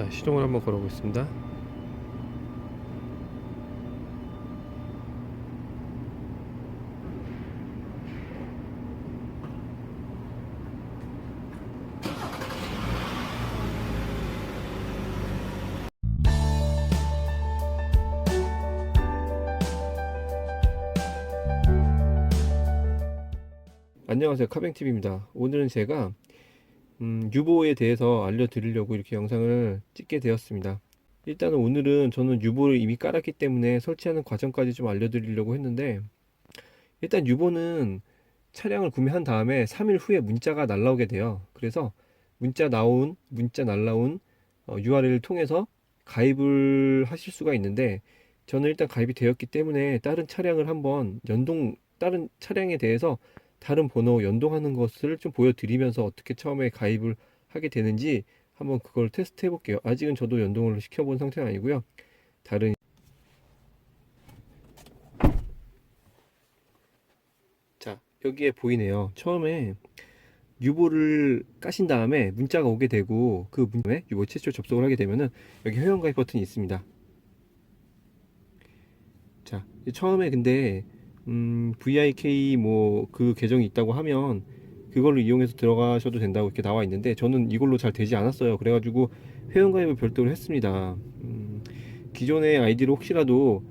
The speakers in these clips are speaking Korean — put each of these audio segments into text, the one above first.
자 시동을 한번 걸어보겠습니다. 안녕하세요. 카뱅TV입니다. 오늘은 제가 음, 유보에 대해서 알려드리려고 이렇게 영상을 찍게 되었습니다. 일단은 오늘은 저는 유보를 이미 깔았기 때문에 설치하는 과정까지 좀 알려드리려고 했는데 일단 유보는 차량을 구매한 다음에 3일 후에 문자가 날라오게 돼요. 그래서 문자 나온 문자 날라온 어, URL을 통해서 가입을 하실 수가 있는데 저는 일단 가입이 되었기 때문에 다른 차량을 한번 연동 다른 차량에 대해서 다른 번호 연동하는 것을 좀 보여드리면서 어떻게 처음에 가입을 하게 되는지 한번 그걸 테스트 해볼게요. 아직은 저도 연동을 시켜본 상태는 아니고요. 다른 자 여기에 보이네요. 처음에 유보를 까신 다음에 문자가 오게 되고 그 문자에 유보 최초 접속을 하게 되면은 여기 회원가입 버튼이 있습니다. 자 처음에 근데 음, VIK 뭐 그 계정이 있다고 하면 그걸로 이용해서 들어가셔도 된다고 이렇게 나와 있는데 저는 이걸로 잘 되지 않았어요. 그래가지고 회원가입을 별도로 했습니다. 음, 기존의 아이디로 혹시라도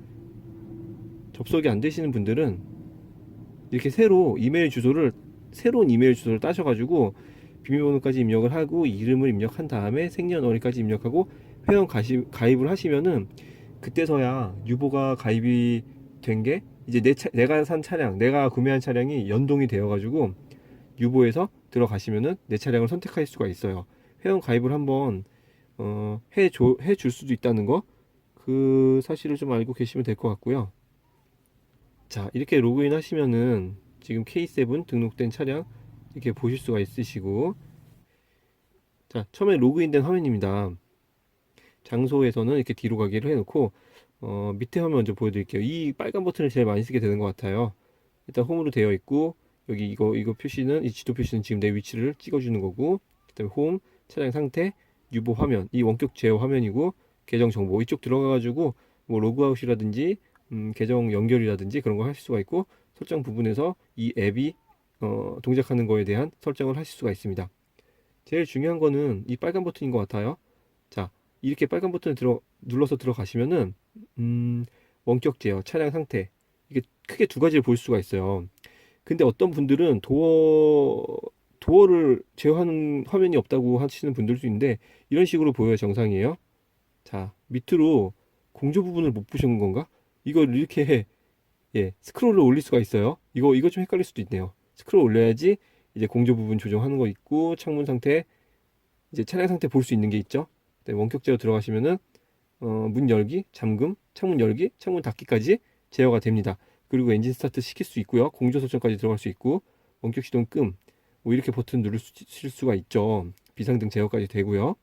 접속이 안 되시는 분들은 이렇게 새로 이메일 주소를 새로운 이메일 주소를 따셔가지고 비밀번호까지 입력을 하고 이름을 입력한 다음에 생년월일까지 입력하고 회원 가입을 하시면은 그때서야 유보가 가입이 된 게 이제 내 차, 내가 산 차량, 내가 구매한 차량이 연동이 되어가지고 유보에서 들어가시면은 내 차량을 선택할 수가 있어요. 회원 가입을 한번 어, 해줄 수도 있다는 거 그 사실을 좀 알고 계시면 될 것 같고요. 자 이렇게 로그인 하시면은 지금 K7 등록된 차량 이렇게 보실 수가 있으시고 자 처음에 로그인된 화면입니다. 장소에서는 이렇게 뒤로 가기를 해놓고 어, 밑에 화면 먼저 보여드릴게요. 이 빨간 버튼을 제일 많이 쓰게 되는 것 같아요. 일단 홈으로 되어 있고 여기 이거 이거 표시는 이 지도 표시는 지금 내 위치를 찍어주는 거고 그다음에 홈 차량 상태 유보 화면 이 원격 제어 화면이고 계정 정보 이쪽 들어가가지고 뭐 로그아웃이라든지 음, 계정 연결이라든지 그런 거 하실 수가 있고 설정 부분에서 이 앱이 어, 동작하는 거에 대한 설정을 하실 수가 있습니다. 제일 중요한 거는 이 빨간 버튼인 것 같아요. 자 이렇게 빨간 버튼을 들어 눌러서 들어가시면은 음, 원격 제어, 차량 상태 이게 크게 두 가지를 볼 수가 있어요. 근데 어떤 분들은 도어 도어를 제어하는 화면이 없다고 하시는 분들도 있는데 이런 식으로 보여야 정상이에요. 자 밑으로 공조 부분을 못 보신 건가? 이걸 이렇게 예 스크롤을 올릴 수가 있어요. 이거 이거 좀 헷갈릴 수도 있네요. 스크롤 올려야지 이제 공조 부분 조정하는 거 있고 창문 상태 이제 차량 상태 볼 수 있는 게 있죠. 네, 원격 제어 들어가시면은 어, 문 열기, 잠금, 창문 열기, 창문 닫기까지 제어가 됩니다. 그리고 엔진 스타트 시킬 수 있고요. 공조 설정까지 들어갈 수 있고 원격 시동 끔, 뭐 이렇게 버튼 누르실 수가 있죠. 비상등 제어까지 되고요.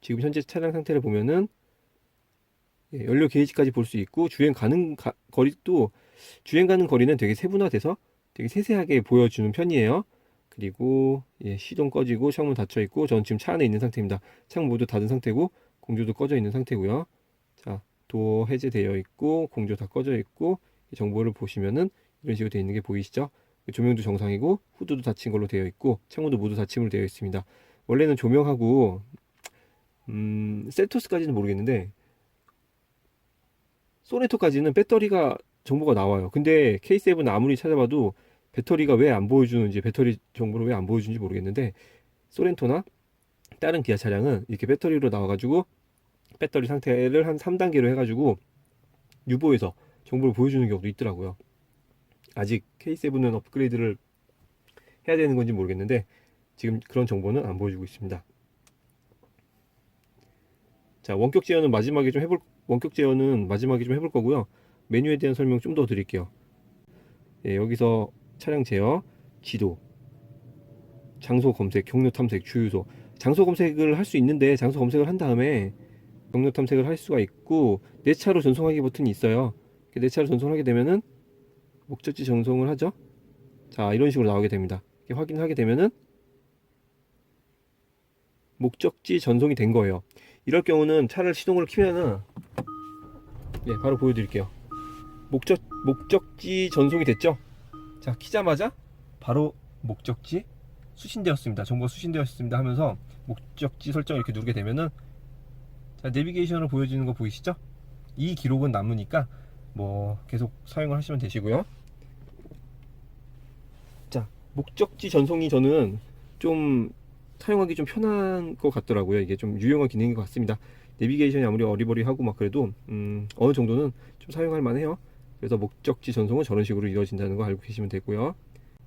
지금 현재 차량 상태를 보면은 예, 연료 게이지까지 볼 수 있고 주행 가는 가, 거리도 주행 가는 거리는 되게 세분화돼서 되게 세세하게 보여주는 편이에요. 그리고 예, 시동 꺼지고 창문 닫혀 있고 저는 지금 차 안에 있는 상태입니다. 창문 모두 닫은 상태고 공조도 꺼져 있는 상태고요. 자, 도어 해제되어 있고 공조 다 꺼져 있고 이 정보를 보시면은 이런 식으로 되어 있는 게 보이시죠? 조명도 정상이고 후드도 닫힌 걸로 되어 있고 창문도 모두 닫힘으로 되어 있습니다. 원래는 조명하고 음, 셀토스까지는 모르겠는데 소네토까지는 배터리가 정보가 나와요. 근데 K7 아무리 찾아봐도 배터리가 왜 안 보여주는지 배터리 정보를 왜 안 보여주는지 모르겠는데 소렌토나 다른 기아 차량은 이렇게 배터리로 나와가지고 배터리 상태를 한 3단계로 해가지고 유보에서 정보를 보여주는 경우도 있더라고요. 아직 K7은 업그레이드를 해야 되는 건지 모르겠는데 지금 그런 정보는 안 보여주고 있습니다. 자 원격 제어는 마지막에 좀 해볼 원격 제어는 마지막에 좀 해볼 거고요. 메뉴에 대한 설명 좀 더 드릴게요. 예, 여기서 차량 제어, 지도, 장소 검색, 경로 탐색, 주유소. 장소 검색을 할 수 있는데 장소 검색을 한 다음에 경로 탐색을 할 수가 있고 내 차로 전송하기 버튼이 있어요. 내 차로 전송하게 되면은 목적지 전송을 하죠. 자 이런 식으로 나오게 됩니다. 확인하게 되면은 목적지 전송이 된 거예요. 이럴 경우는 차를 시동을 키면은 예, 바로 보여드릴게요. 목적 목적지 전송이 됐죠? 자, 키자마자 바로 목적지 수신되었습니다. 정보가 수신되었습니다 하면서 목적지 설정 이렇게 누르게 되면은 자, 내비게이션으로 보여지는 거 보이시죠? 이 기록은 남으니까 뭐 계속 사용을 하시면 되시고요. 자, 목적지 전송이 저는 좀 사용하기 좀 편한 것 같더라고요. 이게 좀 유용한 기능인 것 같습니다. 내비게이션이 아무리 어리버리하고 막 그래도 음, 어느 정도는 좀 사용할 만해요. 그래서 목적지 전송은 저런 식으로 이루어진다는 거 알고 계시면 되고요.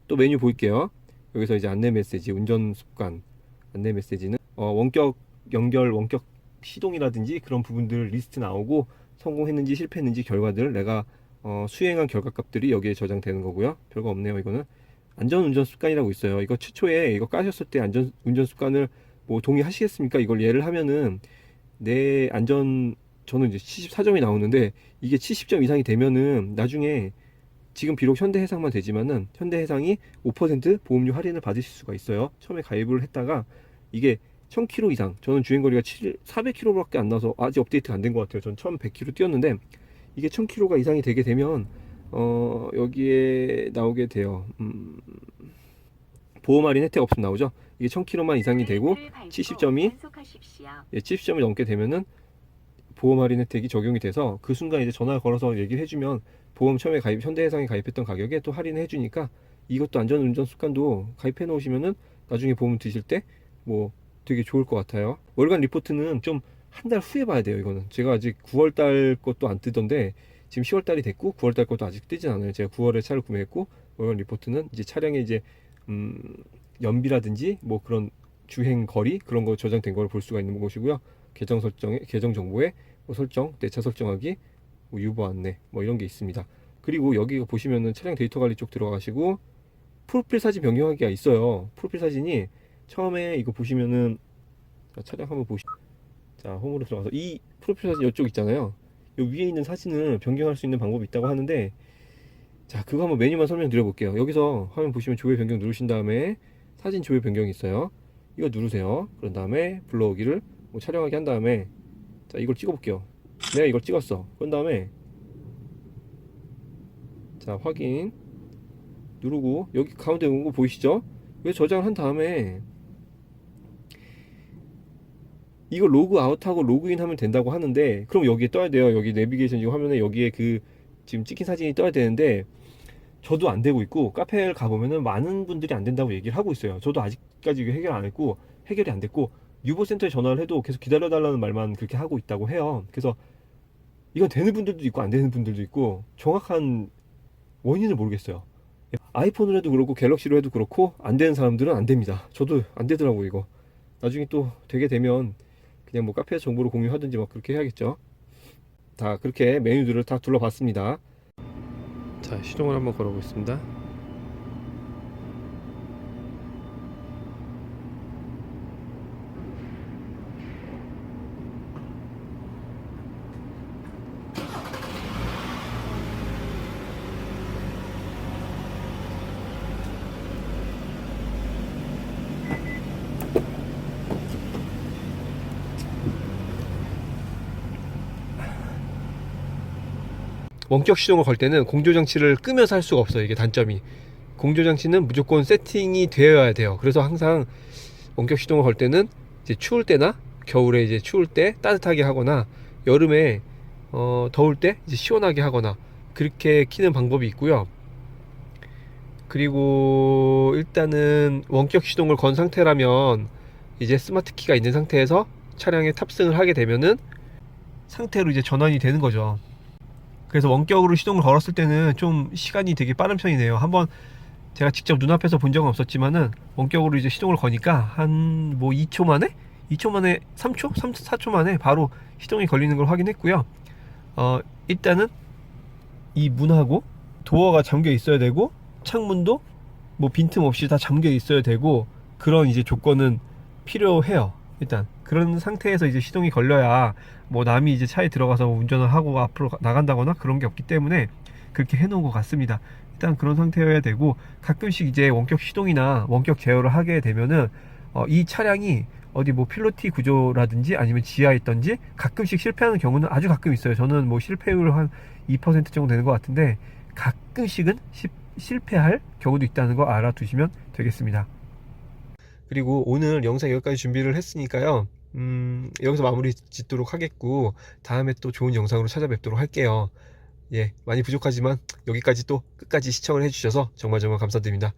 또 메뉴 볼게요. 여기서 이제 안내 메시지, 운전 습관 안내 메시지는 어, 원격 연결, 원격 시동이라든지 그런 부분들 리스트 나오고 성공했는지 실패했는지 결과들 내가 어, 수행한 결과값들이 여기에 저장되는 거고요. 별거 없네요. 이거는 안전 운전 습관이라고 있어요. 이거 최초에 이거 까셨을 때 안전 운전 습관을 뭐 동의하시겠습니까? 이걸 예를 하면은 내 안전 저는 이제 74점이 나오는데 이게 70점 이상이 되면은 나중에 지금 비록 현대해상만 되지만은 현대해상이 5% 보험료 할인을 받으실 수가 있어요. 처음에 가입을 했다가 이게 1000km 이상 저는 주행거리가 7, 400km밖에 안 나서 아직 업데이트가 안 된 것 같아요. 전 처음 100km 뛰었는데 이게 1000km가 이상이 되게 되면 어 여기에 나오게 돼요. 음, 보험 할인 혜택 없음 나오죠. 이게 1000km만 이상이 되고 70점이 예, 70점이 넘게 되면은 보험 할인 혜택이 적용이 돼서 그 순간 이제 전화 걸어서 얘기를 해주면 보험 처음에 가입 현대해상에 가입했던 가격에 또 할인을 해주니까 이것도 안전 운전 습관도 가입해 놓으시면은 나중에 보험 드실 때 뭐 되게 좋을 것 같아요. 월간 리포트는 좀 한 달 후에 봐야 돼요. 이거는 제가 아직 9월 달 것도 안 뜨던데 지금 10월 달이 됐고 9월 달 것도 아직 뜨진 않아요. 제가 9월에 차를 구매했고 월간 리포트는 이제 차량의 이제 음, 연비라든지 뭐 그런 주행 거리 그런 거 저장된 걸 볼 수가 있는 곳이고요. 계정 설정에 계정 정보에 뭐 설정, 내차 설정하기, 뭐 유보 안내 뭐 이런 게 있습니다. 그리고 여기 보시면은 차량 데이터 관리 쪽 들어가시고 프로필 사진 변경하기가 있어요. 프로필 사진이 처음에 이거 보시면은 자, 차량 한번 보시. 자 홈으로 들어가서 이 프로필 사진 이쪽 있잖아요. 요 위에 있는 사진을 변경할 수 있는 방법이 있다고 하는데 자 그거 한번 메뉴만 설명드려 볼게요. 여기서 화면 보시면 조회 변경 누르신 다음에 사진 조회 변경이 있어요. 이거 누르세요. 그런 다음에 불러오기를 뭐 촬영하게 한 다음에 자 이걸 찍어 볼게요. 내가 이걸 찍었어. 그런 다음에 자 확인 누르고 여기 가운데 온 거 보이시죠? 왜 저장을 한 다음에 이거 로그 아웃하고 로그인 하면 된다고 하는데 그럼 여기에 떠야 돼요. 여기 내비게이션 지금 화면에 여기에 그 지금 찍힌 사진이 떠야 되는데 저도 안 되고 있고 카페를 가보면은 많은 분들이 안 된다고 얘기를 하고 있어요. 저도 아직까지 해결 안 했고 해결이 안 됐고 유보센터에 전화를 해도 계속 기다려달라는 말만 그렇게 하고 있다고 해요. 그래서 이건 되는 분들도 있고 안 되는 분들도 있고 정확한 원인을 모르겠어요. 아이폰으로 해도 그렇고 갤럭시로 해도 그렇고 안 되는 사람들은 안 됩니다. 저도 안 되더라고 이거. 나중에 또 되게 되면 그냥 뭐 카페 정보를 공유하든지 막 그렇게 해야겠죠. 다 그렇게 메뉴들을 다 둘러봤습니다. 자 시동을 한번 걸어보겠습니다. 원격 시동을 걸 때는 공조 장치를 끄면서 할 수가 없어요. 이게 단점이. 공조 장치는 무조건 세팅이 되어야 돼요. 그래서 항상 원격 시동을 걸 때는 이제 추울 때나 겨울에 이제 추울 때 따뜻하게 하거나 여름에 어, 더울 때 이제 시원하게 하거나 그렇게 키는 방법이 있고요. 그리고 일단은 원격 시동을 건 상태라면 이제 스마트 키가 있는 상태에서 차량에 탑승을 하게 되면은 상태로 이제 전환이 되는 거죠. 그래서 원격으로 시동을 걸었을 때는 좀 시간이 되게 빠른 편이네요. 한번 제가 직접 눈앞에서 본 적은 없었지만은 원격으로 이제 시동을 거니까 한 뭐 2초 만에 2초 만에 3초, 3, 4초 만에 바로 시동이 걸리는 걸 확인했고요. 어, 일단은 이 문하고 도어가 잠겨 있어야 되고 창문도 뭐 빈틈 없이 다 잠겨 있어야 되고 그런 이제 조건은 필요해요. 일단 그런 상태에서 이제 시동이 걸려야 뭐 남이 이제 차에 들어가서 운전을 하고 앞으로 가- 나간다거나 그런 게 없기 때문에 그렇게 해놓은 것 같습니다. 일단 그런 상태여야 되고 가끔씩 이제 원격 시동이나 원격 제어를 하게 되면은 어, 이 차량이 어디 뭐 필로티 구조라든지 아니면 지하에 있던지 가끔씩 실패하는 경우는 아주 가끔 있어요. 저는 뭐 실패율 한 2% 정도 되는 것 같은데 가끔씩은 시- 실패할 경우도 있다는 거 알아두시면 되겠습니다. 그리고 오늘 영상 여기까지 준비를 했으니까요. 음, 여기서 마무리 짓도록 하겠고 다음에 또 좋은 영상으로 찾아뵙도록 할게요. 예, 많이 부족하지만 여기까지 또 끝까지 시청을 해주셔서 정말 정말 감사드립니다.